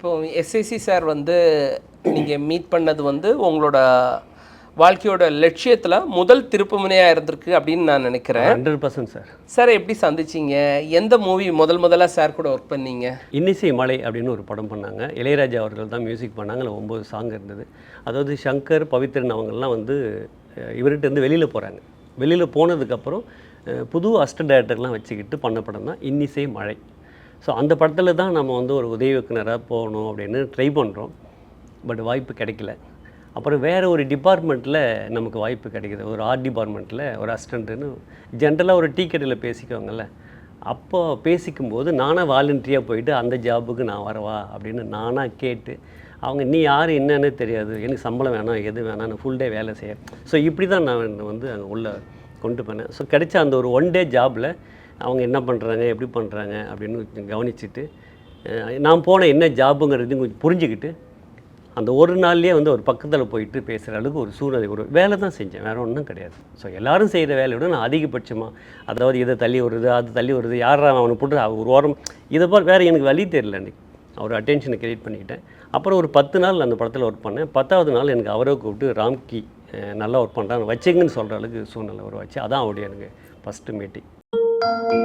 இப்போ SIC sir வந்து நீங்கள் மீட் பண்ணது வந்து உங்களோட வாழ்க்கையோட லட்சியத்தில் முதல் திருப்புமுனையாக இருந்திருக்கு அப்படின்னு நான் நினைக்கிறேன். Hundred percent sir. சார் எப்படி சந்திச்சீங்க? எந்த மூவி முதல் முதல்ல சார் கூட ஒர்க் பண்ணீங்க? இன்னிசை மலை அப்படின்னு ஒரு படம் பண்ணாங்க. இளையராஜா அவர்கள் தான் மியூசிக் பண்ணாங்க. அதில் ஒம்பது சாங் இருந்தது. அதாவது சங்கர் பவித்ரன் அவங்கெல்லாம் வந்து அஹ், இவர்கிட்ட இருந்து வெளியில் போகிறாங்க வெளியில் போனதுக்கப்புறம் புது அஸ்ட டேரக்டர்லாம் வச்சுக்கிட்டு பண்ண படம் தான் இன்னிசை மழை ஸோ அந்த படத்தில் தான் நம்ம வந்து ஒரு உதவி இயக்குனராக போகணும் அப்படின்னு ட்ரை பண்ணுறோம் பட் வாய்ப்பு கிடைக்கல. அப்புறம் வேறு ஒரு டிபார்ட்மெண்ட்டில் நமக்கு வாய்ப்பு கிடைக்கிது. ஒரு ஆர்ட் டிபார்ட்மெண்ட்டில் ஒரு அசிஸ்டண்ட்டுன்னு ஜென்ரலாக ஒரு டீ கடையில் பேசிக்குவாங்கள்ல அப்போ பேசிக்கும்போது நானாக வாலண்டியாக போயிட்டு அந்த ஜாபுக்கு நான் வரவா அப்படின்னு நானாக கேட்டு அவங்க நீ யார் என்னன்னு தெரியாது. எனக்கு சம்பளம் வேணாம் எது வேணாம் ஃபுல் டே வேலை செய்ய. ஸோ இப்படி தான் நான் வந்து அங்கே உள்ளே கொண்டு போனேன். ஸோ கிடைச்ச அந்த ஒரு ஒன் டே ஜாபில் அவங்க என்ன பண்ணுறாங்க எப்படி பண்ணுறாங்க அப்படின்னு கொஞ்சம் கவனிச்சுட்டு நான் போன என்ன ஜாபுங்கிறதையும் கொஞ்சம் புரிஞ்சுக்கிட்டு அந்த ஒரு நாள்லேயே வந்து ஒரு பக்கத்தில் போயிட்டு பேசுகிற அளவுக்கு ஒரு சூழ்நிலை ஒரு வேலை தான் செஞ்சேன். வேறு ஒன்றும் கிடையாது. ஸோ எல்லோரும் செய்கிற வேலையோட நான் அதிகபட்சமாக அதாவது இதை தள்ளி வருது அது தள்ளி வருது யாரா அவனை போட்டு ஒரு ஓரம் இதை போல் வேறு எனக்கு வழி தெரியல அன்றைக்கி அவர் அட்டென்ஷனை கிரியேட் பண்ணிக்கிட்டேன். அப்புறம் ஒரு பத்து நாள் அந்த படத்தில் ஒர்க் பண்ணேன். பத்தாவது நாள் எனக்கு அவரை கூப்பிட்டு ராம்கி நல்லா ஒர்க் பண்ணுறாங்க வச்சுங்கன்னு சொல்கிற அளவுக்கு சூழ்நிலை உருவாச்சு. அதான் அவருடைய எனக்கு ஃபஸ்ட்டு மீட்டிங் Thank you.